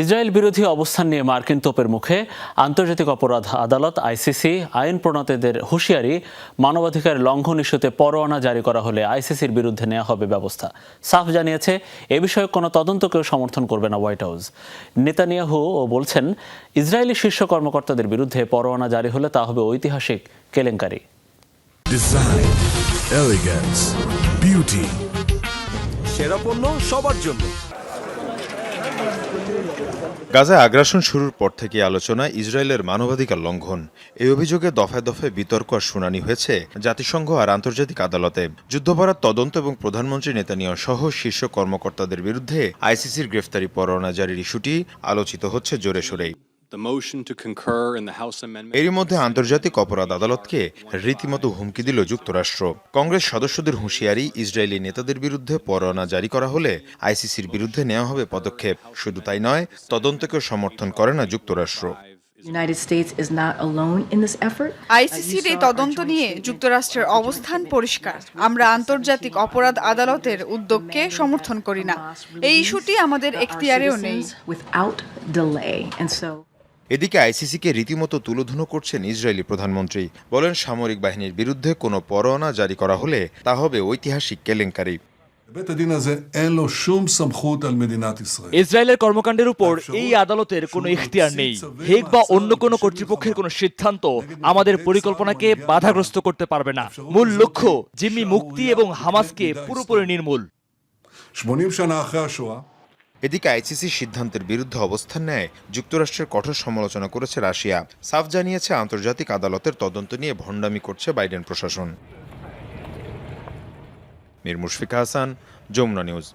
Israel বিরোধী অবস্থান নিয়ে মার্কিন তোপের মুখে আন্তর্জাতিক অপরাধ আদালত আইসিসি আইন প্রণেতাদের হুঁশিয়ারি মানবাধিকার লঙ্ঘন ইস্যুতে পরোয়ানা জারি করা হলে আইসিসির বিরুদ্ধে নেওয়া হবে ব্যবস্থা। সাফ জানিয়েছে এ বিষয়ে কোনো তদন্তকেও সমর্থন করবে না হোয়াইট হাউস। নেতানিয়াহু ও বলছেন ইসরায়েলি শীর্ষ কর্মকর্তাদের বিরুদ্ধে পরোয়ানা জারি হলে তা হবে ঐতিহাসিক কেলেঙ্কারি. সেরা পণ্য সবার জন্য। গাজায় আগ্রাসন শুরুর পর থেকে আলোচনা ইসরায়েলের মানবাধিকার লঙ্ঘন। এই অভিযোগে দফায় দফায় বিতর্ক আর শুনানি হয়েছে জাতিসংঘ আর আন্তর্জাতিক আদালতে। যুদ্ধপরাধ তদন্ত এবং প্রধানমন্ত্রী নেতানিয়া সহ শীর্ষ কর্মকর্তাদের বিরুদ্ধে আইসিসির গ্রেফতারি পরোয়ানা জারির ইস্যুটি আলোচিত হচ্ছে জোরে সোরেই। The motion to concur in the এরই মধ্যে আন্তর্জাতিক অপরাধ আদালতকে রীতিমতো হুমকি দিল যুক্তরাষ্ট্র। কংগ্রেস সদস্যদের হুঁশিয়ারি ইসরায়েলি নেতাদের বিরুদ্ধে পরোয়ানা জারি করা হলে আইসিসির বিরুদ্ধে নেওয়া হবে পদক্ষেপ। শুধু তাই নয় তদন্তকেও সমর্থন করে না যুক্তরাষ্ট্র। United States is not alone in this effort. আইসিসির এই তদন্ত নিয়ে যুক্তরাষ্ট্রের অবস্থান পরিষ্কার। আমরা আন্তর্জাতিক অপরাধ আদালতের উদ্যোগকে সমর্থন করি না। এই ইস্যুটি আমাদের এখতিয়ারেও নেই। এদিকে আইসিসিকে রীতিমতো তুলোধুনো করছেন ইসরায়েলি প্রধানমন্ত্রী। বলেন, সামরিক বাহিনীর বিরুদ্ধে কোনো পরোয়ানা জারি করা হলে তা হবে ঐতিহাসিক কেলেঙ্কারি। ইসরায়েলের কর্মকাণ্ডের উপর এই আদালতের কোনো ইখতিয়ার নেই। হেগ বা অন্য কোনো কর্তৃপক্ষের কোনো সিদ্ধান্ত আমাদের পরিকল্পনাকে বাধাগ্রস্ত করতে পারবে না। মূল লক্ষ্য জিম্মি মুক্তি এবং হামাসকে পুরোপুরি নির্মূল। এদিকে আইসিসির সিদ্ধান্তের বিরুদ্ধে অবস্থান নেয় যুক্তরাষ্ট্রের কঠোর সমালোচনা করেছে রাশিয়া। সাফ জানিয়েছে, আন্তর্জাতিক আদালতের তদন্ত নিয়ে ভণ্ডামি করছে বাইডেন প্রশাসন। মির মুশফিকা হাসান, যমুনা নিউজ।